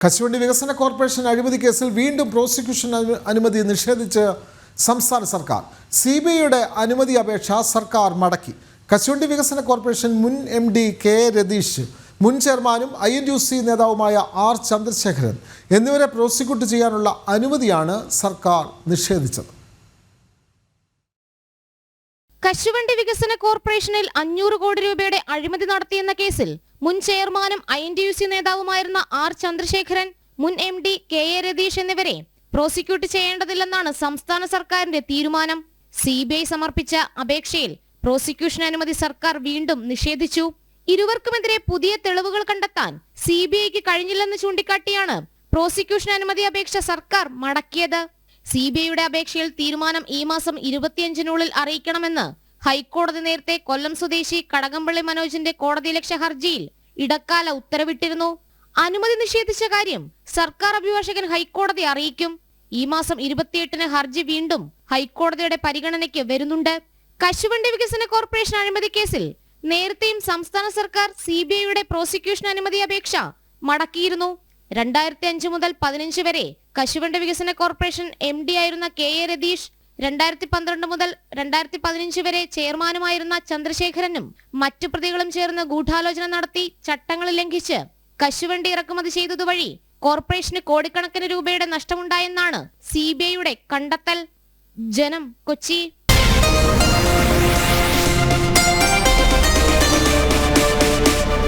കശുവണ്ടി വികസന കോർപ്പറേഷൻ അഴിമതി കേസിൽ വീണ്ടും പ്രോസിക്യൂഷൻ അനുമതി നിഷേധിച്ച് സംസ്ഥാന സർക്കാർ. സി ബി ഐയുടെ അനുമതി അപേക്ഷ സർക്കാർ മടക്കി. കശുവണ്ടി വികസന കോർപ്പറേഷൻ മുൻ എം ഡി കെ രതീഷ് മുൻ ചെയർമാനും ഐ എൻ യു സി നേതാവുമായ ആർ ചന്ദ്രശേഖരൻ എന്നിവരെ പ്രോസിക്യൂട്ട് ചെയ്യാനുള്ള അനുമതിയാണ് സർക്കാർ നിഷേധിച്ചത്. കശുവണ്ടി വികസന കോർപ്പറേഷനിൽ അഞ്ഞൂറ് കോടി രൂപയുടെ അഴിമതി നടത്തിയെന്ന കേസിൽ മുൻ ചെയർമാനും I N T U C നേതാവുമായിരുന്ന R Chandrasekharan മുൻ M D K A Ratheesh എന്നിവരെ പ്രോസിക്യൂട്ട് ചെയ്യേണ്ടതില്ലെന്നാണ് സംസ്ഥാന സർക്കാരിന്റെ തീരുമാനം. സി ബി ഐ സമർപ്പിച്ച അപേക്ഷയിൽ പ്രോസിക്യൂഷൻ അനുമതി സർക്കാർ വീണ്ടും നിഷേധിച്ചു. ഇരുവർക്കുമെതിരെ പുതിയ തെളിവുകൾ കണ്ടെത്താൻ സി ബി ഐക്ക് കഴിഞ്ഞില്ലെന്ന് ചൂണ്ടിക്കാട്ടിയാണ് പ്രോസിക്യൂഷൻ അനുമതി അപേക്ഷ സർക്കാർ മടക്കിയത്. സി ബി ഐയുടെ അപേക്ഷയിൽ തീരുമാനം ഈ മാസം ഇരുപത്തിയഞ്ചിനുള്ളിൽ അറിയിക്കണമെന്ന് ഹൈക്കോടതി നേരത്തെ കൊല്ലം സ്വദേശി കടകംപള്ളി മനോജിന്റെ കോടതിയലക്ഷ്യ ഹർജിയിൽ ഇടക്കാല ഉത്തരവിട്ടിരുന്നു. അനുമതി നിഷേധിച്ച കാര്യം സർക്കാർ അഭിഭാഷകൻ ഹൈക്കോടതി അറിയിക്കും. ഈ മാസം ഇരുപത്തിയെട്ടിന് ഹർജി വീണ്ടും ഹൈക്കോടതിയുടെ പരിഗണനയ്ക്ക് വരുന്നുണ്ട്. കശുവണ്ടി വികസന കോർപ്പറേഷൻ അഴിമതി കേസിൽ നേരത്തെയും സംസ്ഥാന സർക്കാർ സി ബി ഐയുടെ പ്രോസിക്യൂഷൻ അനുമതി അപേക്ഷ മടക്കിയിരുന്നു. രണ്ടായിരത്തി അഞ്ച് മുതൽ പതിനഞ്ച് വരെ കശുവണ്ടി വികസന കോർപ്പറേഷൻ എം ഡി ആയിരുന്ന കെ എ രതീഷ് രണ്ടായിരത്തി പന്ത്രണ്ട് മുതൽ രണ്ടായിരത്തി പതിനഞ്ച് വരെ ചെയർമാനുമായിരുന്ന ചന്ദ്രശേഖരനും മറ്റു പ്രതികളും ചേർന്ന് ഗൂഢാലോചന നടത്തി ചട്ടങ്ങൾ ലംഘിച്ച് കശുവണ്ടി ഇറക്കുമതി ചെയ്തതുവഴി കോർപ്പറേഷന് കോടിക്കണക്കിന് രൂപയുടെ നഷ്ടമുണ്ടായെന്നാണ് സി കണ്ടെത്തൽ. ജനം കൊച്ചി.